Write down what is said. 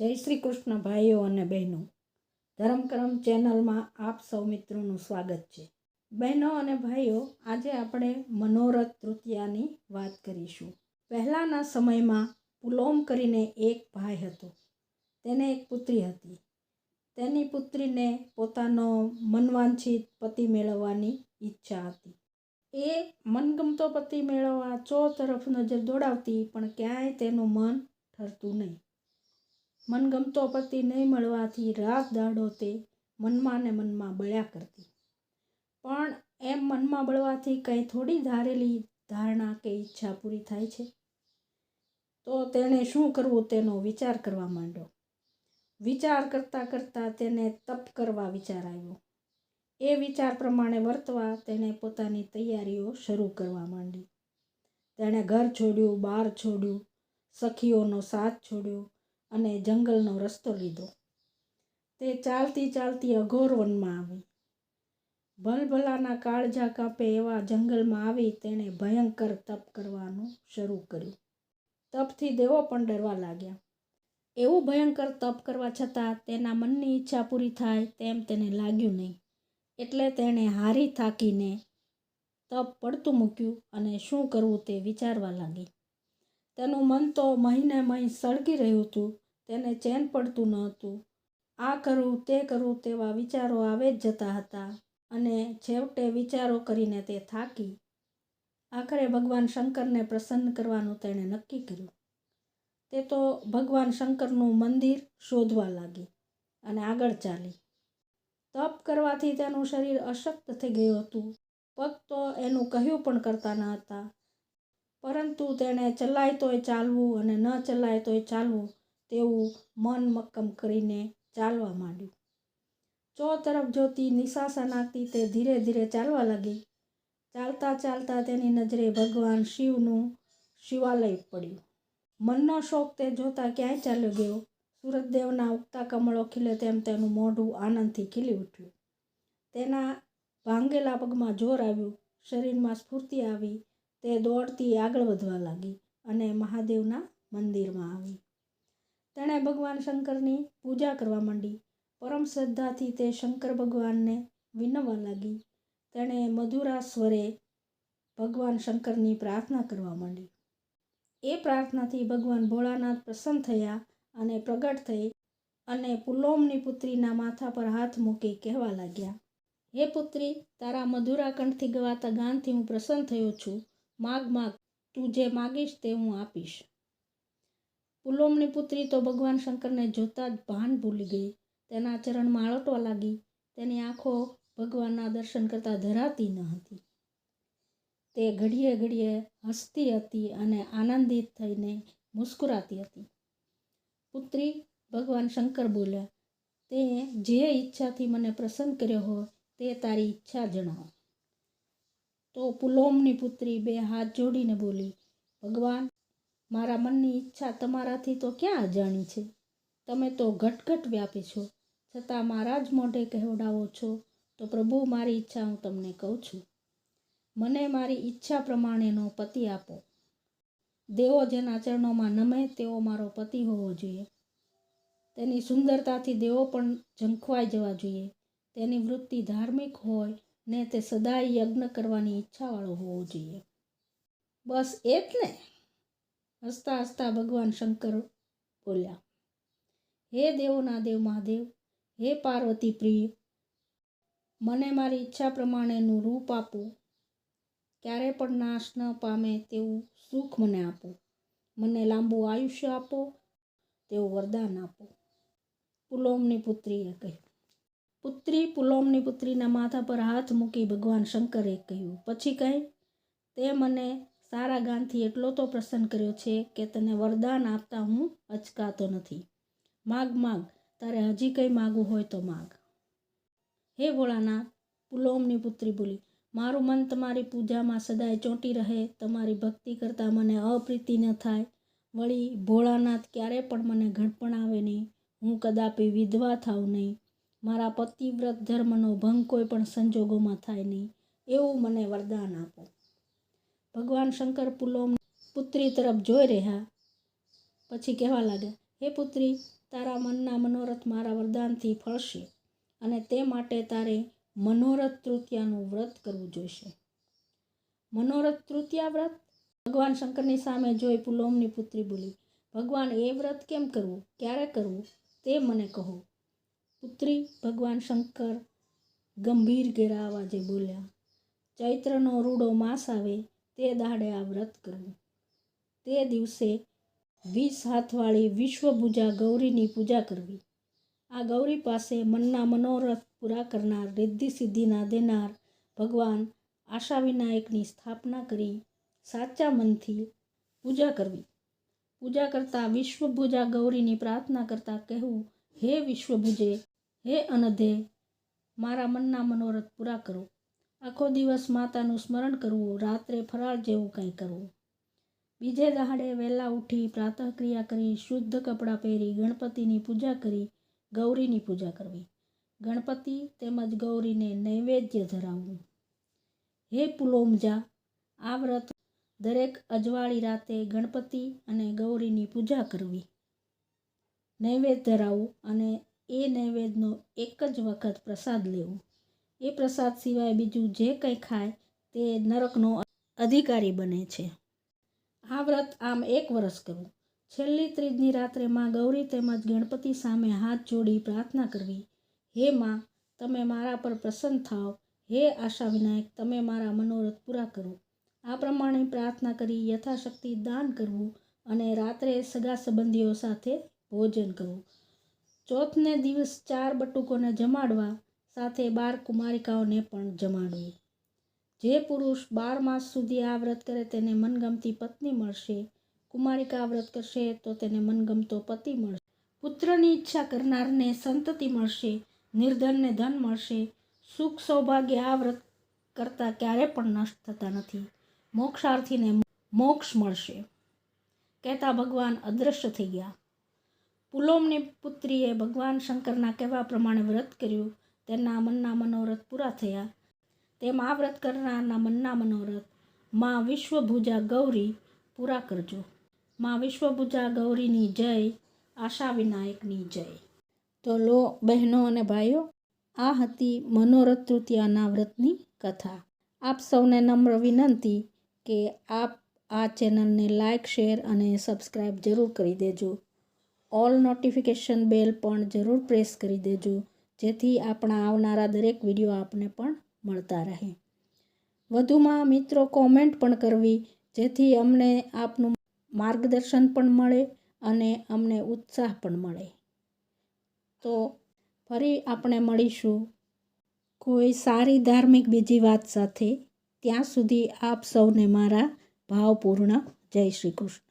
જય શ્રી કૃષ્ણ ભાઈઓ અને બહેનો. ધર્મક્રમ ચેનલમાં આપ સૌ મિત્રોનું સ્વાગત છે. બહેનો અને ભાઈઓ, આજે આપણે મનોરથ તૃતીયાની વાત કરીશું. પહેલાંના સમયમાં પુલોમ કરીને એક ભાઈ હતો. તેને એક પુત્રી હતી. તેની પુત્રીને પોતાનો મનવાંછિત પતિ મેળવવાની ઈચ્છા હતી. એ મનગમતો પતિ મેળવવા ચો તરફ નજર દોડાવતી, પણ ક્યાંય તેનું મન ઠરતું નહીં. મનગમતો પતિ નહીં મળવાથી રાત દાડો તે મનમાં ને મનમાં બળ્યા કરતી. પણ એમ મનમાં બળવાથી કંઈ થોડી ધારેલી ધારણા કે ઈચ્છા પૂરી થાય છે? તો તેણે શું કરવું તેનો વિચાર કરવા માંડ્યો. વિચાર કરતાં કરતાં તેને તપ કરવા વિચાર આવ્યો. એ વિચાર પ્રમાણે વર્તવા તેણે પોતાની તૈયારીઓ શરૂ કરવા માંડી. તેણે ઘર છોડ્યું, બાર છોડ્યું, સખીઓનો સાથ છોડ્યો અને જંગલનો રસ્તો લીધો. તે ચાલતી ચાલતી અઘોર વનમાં આવી. ભલભલાના કાળજા કાપે એવા જંગલમાં આવી તેણે ભયંકર તપ કરવાનું શરૂ કર્યું. તપથી દેવો પણ ડરવા લાગ્યા. એવું ભયંકર તપ કરવા છતાં તેના મનની ઈચ્છા પૂરી થાય તેમ તેને લાગ્યું નહીં. એટલે તેણે હારી થાકીને તપ પડતું મૂક્યું અને શું કરવું તે વિચારવા લાગી. તેનું મન તો મહિને મહી સળગી રહ્યું હતું, તેને ચેન પડતું ન હતું. આ કરવું તે કરવું તેવા વિચારો આવે જ જતા હતા અને છેવટે વિચારો કરીને તે થાકી. આખરે ભગવાન શંકરને પ્રસન્ન કરવાનું તેણે નક્કી કર્યું. તે તો ભગવાન શંકરનું મંદિર શોધવા લાગી અને આગળ ચાલી. તપ કરવાથી તેનું શરીર અશક્ત થઈ ગયું હતું. પગ તો એનું કહ્યું પણ કરતા ન હતા. પરંતુ તેણે ચલાય તોય ચાલવું અને ન ચલાય તોય ચાલવું તેવું મન મક્કમ કરીને ચાલવા માંડ્યું. ચો તરફ જોતી નિશાસા નાખતી તે ધીરે ધીરે ચાલવા લાગી. ચાલતા ચાલતા તેની નજરે ભગવાન શિવનું શિવાલય પડ્યું. મનનો શોખ તે જોતા ક્યાંય ચાલ્યો ગયો. સુરતદેવના ઉગતા કમળો ખીલે તેમ તેનું મોઢું આનંદથી ખીલી ઉઠ્યું. તેના ભાંગેલા પગમાં જોર આવ્યું. શરીરમાં સ્ફૂર્તિ આવી. તે દોડતી આગળ વધવા લાગી અને મહાદેવના મંદિરમાં આવી. તેણે ભગવાન શંકરની પૂજા કરવા માંડી. પરમ શ્રદ્ધાથી તે શંકર ભગવાનને વિનવવા લાગી. તેણે મધુરા સ્વરે ભગવાન શંકરની પ્રાર્થના કરવા માંડી. એ પ્રાર્થનાથી ભગવાન ભોળાનાથ પ્રસન્ન થયા અને પ્રગટ થઈ અને પુલોમની પુત્રીના માથા પર હાથ મૂકી કહેવા લાગ્યા, હે પુત્રી, તારા મધુરા કંઠથી ગવાતા ગાનથી હું પ્રસન્ન થયો છું. માગ માગ, તું જે માગીશ તે હું આપીશ. પુલોમની પુત્રી તો ભગવાન શંકરને જોતા જ ભાન ભૂલી ગઈ. તેના ચરણમાં આળટવા લાગી. તેની આંખો ભગવાનના દર્શન કરતાં ધરાતી ન હતી. તે ઘડીએ ઘડીએ હસતી હતી અને આનંદિત થઈને મુસ્કુરાતી હતી. પુત્રી, ભગવાન શંકર બોલ્યા, તે જે ઈચ્છાથી મને પ્રસન્ન કર્યો હોય તે તારી ઈચ્છા જણાવો. તો પુલોમની પુત્રી બે હાથ જોડીને બોલી, ભગવાન, મારા મનની ઈચ્છા તમારાથી તો ક્યાં અજાણી છે? તમે તો ઘટઘટ વ્યાપી છો. છતાં મારા જ મોઢે કહેવડાવો છો તો પ્રભુ મારી ઈચ્છા હું તમને કહું છું. મને મારી ઈચ્છા પ્રમાણેનો પતિ આપો. દેવો જેના ચરણોમાં નમે તેવો મારો પતિ હોવો જોઈએ. તેની સુંદરતાથી દેવો પણ ઝંખવાઈ જવા જોઈએ. તેની વૃત્તિ ધાર્મિક હોય ને તે સદાય યજ્ઞ કરવાની ઈચ્છાવાળો હોવો જોઈએ. બસ એ જ ને હસતા હસતા ભગવાન શંકર બોલ્યા, હે દેવોના દેવ મહાદેવ, હે પાર્વતી પ્રિય, મને મારી ઈચ્છા પ્રમાણેનું રૂપ આપો. ક્યારે પણ નાશ ન પામે તેવું સુખ મને આપો. મને લાંબુ આયુષ્ય આપો, તેવું વરદાન આપો. પુલોમની પુત્રીએ કહ્યું પુત્રી પુલોમની પુત્રીના માથા પર હાથ મૂકી ભગવાન શંકરે કહ્યું, પછી કહે તે મને સારા ગાનથી એટલો તો પ્રસન્ન કર્યો છે કે તને વરદાન આપતા હું અચકાતો નથી. માગ માગ, તારે હજી કંઈ માગવું હોય તો માગ. હે ભોળાનાથ, પુલોમની પુત્રી બોલી, મારું મન તમારી પૂજામાં સદાય ચોંટી રહે, તમારી ભક્તિ કરતાં મને અપ્રીતિ ન થાય. વળી ભોળાનાથ ક્યારે પણ મને ઘડપણ આવે નહીં. હું કદાપી વિધવા થાઉં નહીં. મારા પતિવ્રત ધર્મનો ભંગ કોઈ પણ સંજોગોમાં થાય નહીં, એવું મને વરદાન આપો. ભગવાન શંકર પુલોમ પુત્રી તરફ જોઈ રહ્યા. પછી કહેવા લાગ્યા, હે પુત્રી, તારા મનના મનોરથ મારા વરદાનથી ફળશે અને તે માટે તારે મનોરથ તૃતીયાનું વ્રત કરવું જોઈશે. મનોરથ તૃતીયા વ્રત? ભગવાન શંકરની સામે જોઈ પુલોમની પુત્રી બોલી, ભગવાન એ વ્રત કેમ કરવું? ક્યારે કરવું? તે મને કહો. પુત્રી ભગવાન શંકર ગંભીર ઘેરા અવાજે બોલ્યા, ચૈત્રનો રૂડો માસ આવે તે દાડે આ વ્રત કરવું તે દિવસે વીસ હાથવાળી વિશ્વભુજા ગૌરીની પૂજા કરવી. આ ગૌરી પાસે મનના મનોરથ પૂરા કરનાર રિદ્ધિ સિદ્ધિના દેનાર ભગવાન આશા વિનાયકની સ્થાપના કરી સાચા મનથી પૂજા કરવી. પૂજા કરતાં વિશ્વભુજા ગૌરીની પ્રાર્થના કરતાં કહેવું, હે વિશ્વભુજે હે અનધે, મારા મનના મનોરથ પૂરા કરો. આખો દિવસ માતાનું સ્મરણ કરવું, રાત્રે ફરાળ જેવું કંઈ કરવું. બીજે દહાડે વહેલા ઉઠી પ્રાતઃક્રિયા કરી, શુદ્ધ કપડાં પહેરી, ગણપતિની પૂજા કરી, ગૌરીની પૂજા કરવી. ગણપતિ તેમજ ગૌરીને નૈવેદ્ય ધરાવવું. હે પુલોમજા, આ વ્રત દરેક અજવાળી રાતે ગણપતિ અને ગૌરીની પૂજા કરવી. નૈવેદ્ય ધરાવવું અને એ નૈવેદ્યનો એક જ વખત પ્રસાદ લેવો. એ પ્રસાદ સિવાય બીજું જે કંઈ ખાય તે નરકનો અધિકારી બને છે. આ વ્રત આમ એક વર્ષ કરવું. છેલ્લી ત્રીજની રાત્રે માં ગૌરી તેમજ ગણપતિ સામે હાથ જોડી પ્રાર્થના કરવી. હે માં, તમે મારા પર પ્રસન્ન થાઓ. હે આશા વિનાયક તમે મારા મનોરથ પૂરા કરો. આ પ્રમાણે પ્રાર્થના કરી યથાશક્તિ દાન કરવું અને રાત્રે સગા સંબંધીઓ સાથે ભોજન કરવું. ચોથને દિવસ ચાર બટુકોને જમાડવા, સાથે બાર કુમારિકાઓને પણ જમાડવી. જે પુરુષ બાર માસ સુધી આ વ્રત કરે તેને મનગમતી પત્ની મળશે. કુમારિકા વ્રત કરશે તો તેને મનગમતો પતિ મળશે. પુત્રની ઈચ્છા કરનારને સંતતિ મળશે, નિર્ધનને ધન મળશે. સુખ સૌભાગ્ય આ વ્રત કરતાં ક્યારે પણ નષ્ટ થતા નથી. મોક્ષાર્થીને મોક્ષ મળશે. કહેતા ભગવાન અદૃશ્ય થઈ ગયા. પુલોમની પુત્રીએ ભગવાન શંકરના કહેવા પ્રમાણે વ્રત કર્યું. તેના મનના મનોરથ પૂરા થયા. તેમ આ વ્રત કરનારના મનના મનોરથમાં વિશ્વભુજા ગૌરી પૂરા કરજો. માં વિશ્વભુજા ગૌરીની જય આશા વિનાયકની જય. તો લો બહેનો અને ભાઈઓ, આ હતી મનોરથ તૃતીયાના વ્રતની કથા. આપ સૌને નમ્ર વિનંતી કે આપ આ ચેનલને લાઇક શેર અને સબસ્ક્રાઈબ જરૂર કરી દેજો. ઓલ નોટિફિકેશન બેલ પણ જરૂર પ્રેસ કરી દેજો, જેથી આપણા આવનારા દરેક વીડિયો આપને પણ મળતા રહે. વધુમાં મિત્રો કોમેન્ટ પણ કરવી, જેથી અમને આપનું માર્ગદર્શન પણ મળે અને અમને ઉત્સાહ પણ મળે. તો ફરી આપણે મળીશું. કોઈ સારી ધાર્મિક બીજી વાત સાથે, ત્યાં સુધી આપ સૌને મારા ભાવપૂર્ણ જય શ્રી કૃષ્ણ.